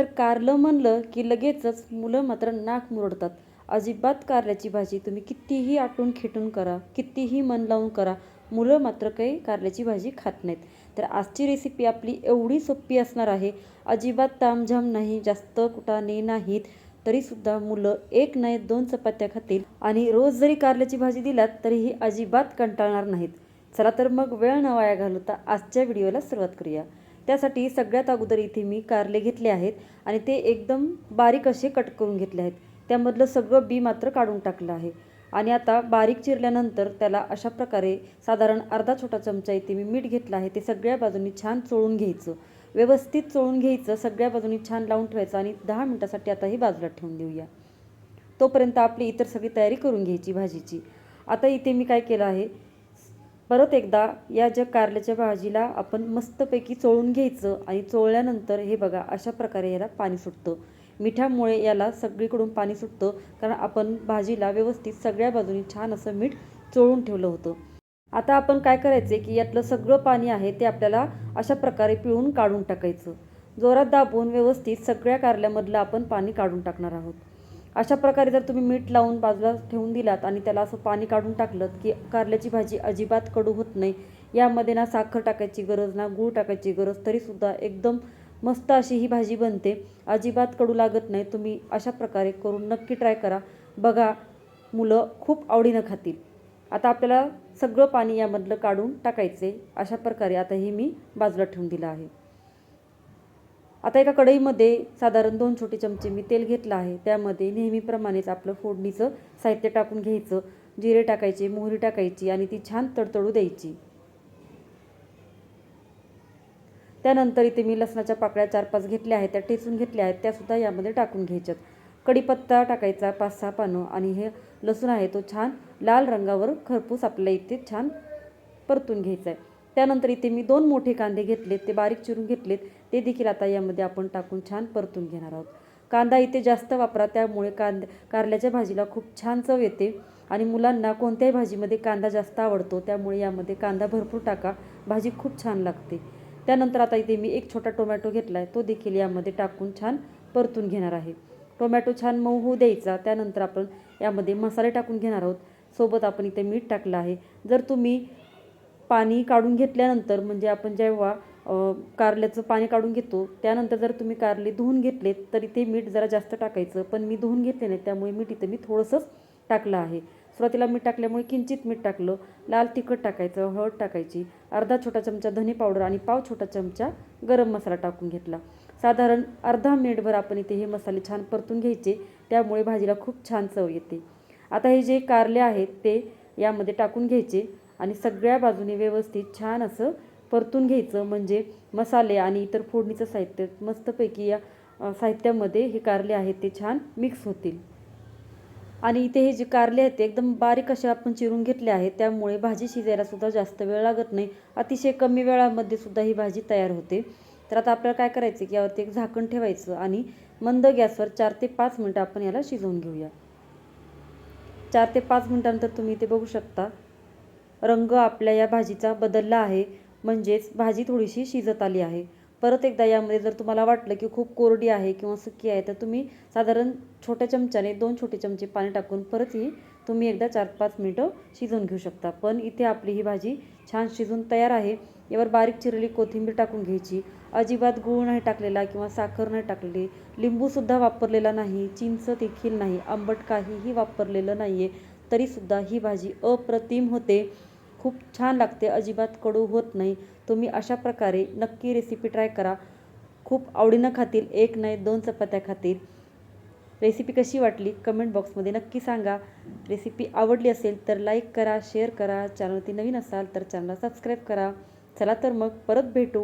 तर कारलं म्हणलं की लगेचच मुलं मात्र नाक मुरडतात. अजिबात कारल्याची भाजी तुम्ही कितीही आटून खेटून करा कितीही मन लावून करा मुलं मात्र काही कारल्याची भाजी खात नाहीत. तर आजची रेसिपी आपली एवढी सोपी असणार आहे अजिबात तामझाम नाही जास्त कुटाने नाहीत तरीसुद्धा मुलं एक नाही दोन चपात्या खातील आणि रोज जरी कारल्याची भाजी दिलात तरीही अजिबात कंटाळणार नाहीत. चला तर मग वेळ न वाया घालवता आजच्या व्हिडिओला सुरुवात करूया. त्यासाठी सगळ्यात अगोदर इथे मी कारले घेतले आहेत आणि ते एकदम बारीक असे कट करून घेतले आहेत. त्यामधलं सगळं बी मात्र काढून टाकलं आहे. आणि आता बारीक चिरल्यानंतर त्याला अशा प्रकारे साधारण अर्धा छोटा चमचा इथे मी मीठ घेतलं आहे. ते सगळ्या बाजूंनी छान चोळून घ्यायचं. व्यवस्थित चोळून घ्यायचं. सगळ्या बाजूंनी छान लावून ठेवायचं आणि दहा मिनटासाठी आता ही बाजूला ठेवून देऊया. तोपर्यंत आपली इतर सगळी तयारी करून घ्यायची भाजीची. आता इथे मी काय केलं आहे? परत एकदा या ज्या कारल्याच्या भाजीला आपण मस्तपैकी चोळून घ्यायचं आणि चोळल्यानंतर हे बघा अशा प्रकारे याला पाणी सुटतं. मिठामुळे याला सगळीकडून पाणी सुटतं कारण आपण भाजीला व्यवस्थित सगळ्या बाजूनी छान असं मीठ चोळून ठेवलं होतं. आता आपण काय करायचे की यातलं सगळं पाणी आहे ते आपल्याला अशा प्रकारे पिळून काढून टाकायचं. जोरात दाबून व्यवस्थित सगळ्या कारल्यामधलं आपण पाणी काढून टाकणार आहोत. अशा प्रकारे जर तुम्ही मीठ लावून बाजूला ठेवून दिलात आणि त्याला असं पाणी काढून टाकलं की कारल्याची भाजी अजिबात कडू होत नाही यामध्ये ना साखर टाकायची गरज ना गूळ टाकायची गरज तरीसुद्धा एकदम मस्त अशी ही भाजी बनते. अजिबात कडू लागत नाही. तुम्ही अशा प्रकारे करून नक्की ट्राय करा. बघा मुलं खूप आवडीनं खातील. आता आपल्याला सगळं पाणी यामधलं काढून टाकायचे अशा प्रकारे आता हे मी बाजूला ठेवून दिलं आहे. आता एका कढईमध्ये साधारण दोन छोटे चमचे मी तेल घेतलं आहे. त्यामध्ये नेहमीप्रमाणेच आपलं फोडणीचं साहित्य टाकून घ्यायचं. जिरे टाकायचे मोहरी टाकायची आणि ती छान तडतडू द्यायची. त्यानंतर इथे मी लसणाच्या पाकळ्या चार पाच घेतल्या आहेत. त्या टेचून घेतल्या आहेत. त्यासुद्धा यामध्ये टाकून घ्यायच्यात. कढीपत्ता टाकायचा पाच सहा पानं आणि हे लसूण आहे तो छान लाल रंगावर खरपूस आपल्याला इथे छान परतून घ्यायचा आहे. त्यानंतर इथे मी दोन मोठे कांदे घेतलेत. ते बारीक चिरून घेतलेत. ते देखील आता यामध्ये आपण टाकून छान परतून घेणार आहोत. कांदा इथे जास्त वापरा त्यामुळे कांद कारल्याच्या भाजीला खूप छान चव येते आणि मुलांना कोणत्याही भाजीमध्ये कांदा जास्त आवडतो त्यामुळे यामध्ये कांदा भरपूर टाका भाजी खूप छान लागते. त्यानंतर आता इथे मी एक छोटा टोमॅटो घेतला आहे तो देखील यामध्ये टाकून छान परतून घेणार आहे. टोमॅटो छान मऊ होऊ द्यायचा त्यानंतर आपण यामध्ये मसाले टाकून घेणार आहोत. सोबत आपण इथे मीठ टाकलं आहे. जर तुम्ही पाणी काढून घेतल्यानंतर म्हणजे आपण जेव्हा कारल्याचं पाणी काढून घेतो. त्यानंतर जर तुम्ही कारले धुवून घेतलेत तरी ते मीठ जरा जास्त टाकायचं. पण मी धुवून घेतले नाही त्यामुळे मीठ इथं मी थोडंसंच टाकलं आहे. सुरुवातीला मीठ टाकल्यामुळे किंचित मीठ टाकलं. लाल तिखट टाकायचं हळद टाकायची अर्धा छोटा चमचा धने पावडर आणि पाव छोटा चमचा गरम मसाला टाकून घेतला. साधारण अर्धा मिनिटभर आपण इथे हे मसाले छान परतून घ्यायचे त्यामुळे भाजीला खूप छान चव येते. आता हे जे कारले आहेत ते यामध्ये टाकून घ्यायचे आणि सगळ्या बाजूने व्यवस्थित छान असं परतून घ्यायचं म्हणजे मसाले आणि इतर फोडणीचं साहित्य मस्तपैकी या साहित्यामध्ये हे कारले आहेत ते छान मिक्स होतील. आणि इथे हे जे कारले आहेत ते एकदम बारीक असे आपण चिरून घेतले आहेत त्यामुळे भाजी शिजायला सुद्धा जास्त वेळ लागत नाही. अतिशय कमी वेळामध्ये सुद्धा ही भाजी तयार होते. तर आता आपल्याला काय करायचं की यावरती एक झाकण ठेवायचं आणि मंद गॅसवर चार ते पाच मिनटं आपण याला शिजवून घेऊया. चार ते पाच मिनटानंतर तुम्ही ते बघू शकता रंग आपल्या या भाजीचा बदलला आहे. म्हणजेच भाजी थोडीशी शिजत आली आहे. परत एकदा यामध्ये जर तुम्हाला वाटलं की खूप कोरडी आहे किंवा सुकी आहे तर तुम्ही साधारण छोट्या चमच्याने दोन छोटे चमचे पाणी टाकून परत ही तुम्ही एकदा चार पाच मिनटं शिजवून घेऊ शकता. पण इथे आपली ही भाजी छान शिजून तयार आहे. यावर बारीक चिरलेली कोथिंबीर टाकून घ्यायची. अजिबात गूळ नाही टाकलेला किंवा साखर नाही टाकलेली. लिंबूसुद्धा वापरलेला नाही. चिंच देखील नाही. आंबट काहीही वापरलेलं नाही आहे तरीसुद्धा ही भाजी अप्रतिम होते. खूप छान लागते. अजिबात कडू होत नाही. तुम्ही अशा प्रकारे नक्की रेसिपी ट्राय करा. खूप आवडीनं खातील. एक नाही दोन चपात्या खातील. रेसिपी कशी वाटली? कमेंट बॉक्समध्ये नक्की सांगा. रेसिपी आवडली असेल तर लाईक करा शेअर करा. चॅनलती नवीन असाल तर चॅनलला सबस्क्राईब करा. चला तर मग परत भेटू.